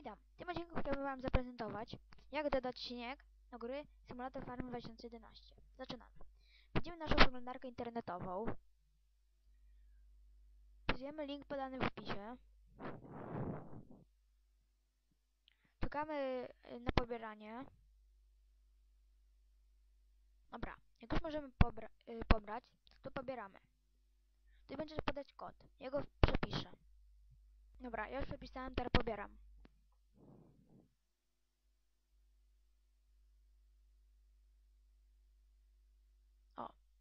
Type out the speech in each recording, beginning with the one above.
Witam. W tym odcinku chciałbym Wam zaprezentować, jak dodać śnieg do gry Simulator Farm 2011. Zaczynamy. Na naszą przeglądarkę internetową. Wpisujemy link podany w opisie. Czekamy y, na pobieranie. Dobra, jak już możemy pobra y, pobrać, to pobieramy. Tu będziesz podać kod. Ja go przepiszę. Dobra, ja już przepisałem, teraz pobieram.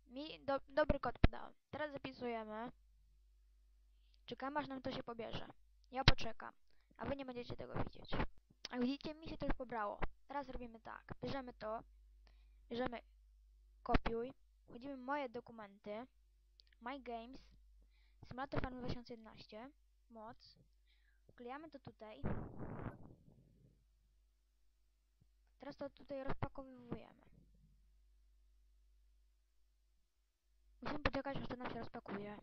Mi do, dobry kod podałem. Teraz zapisujemy. Czekamy aż nam to się pobierze. Ja poczekam, a wy nie będziecie tego widzieć. A widzicie, mi się to już pobrało. Teraz robimy tak. Bierzemy to, bierzemy kopiuj, wchodzimy moje dokumenty, My Games, Simulator Farm 2011, moc, wklejamy to tutaj. Teraz to tutaj rozpakowujemy. Musimy poczekać, aż to nam się rozpakuje.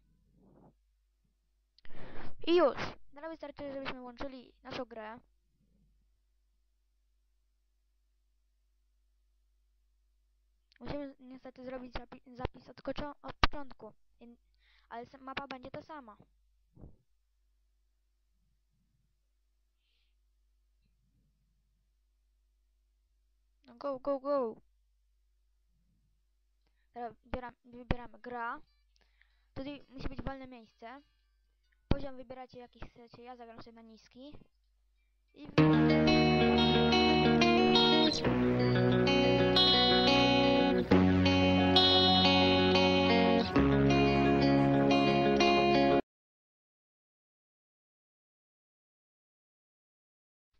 I już! Teraz wystarczy, żebyśmy łączyli naszą grę. Musimy niestety zrobić zapi zapis od, od początku, ale mapa będzie ta sama. No go, go, go! Teraz wybieramy, wybieramy gra. Tutaj musi być wolne miejsce. Poziom wybieracie jaki chcecie. Ja zagram sobie na niski. I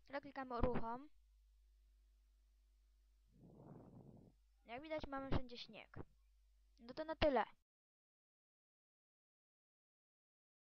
Teraz klikamy uruchom. Jak widać mamy wszędzie śnieg. No to na tyle.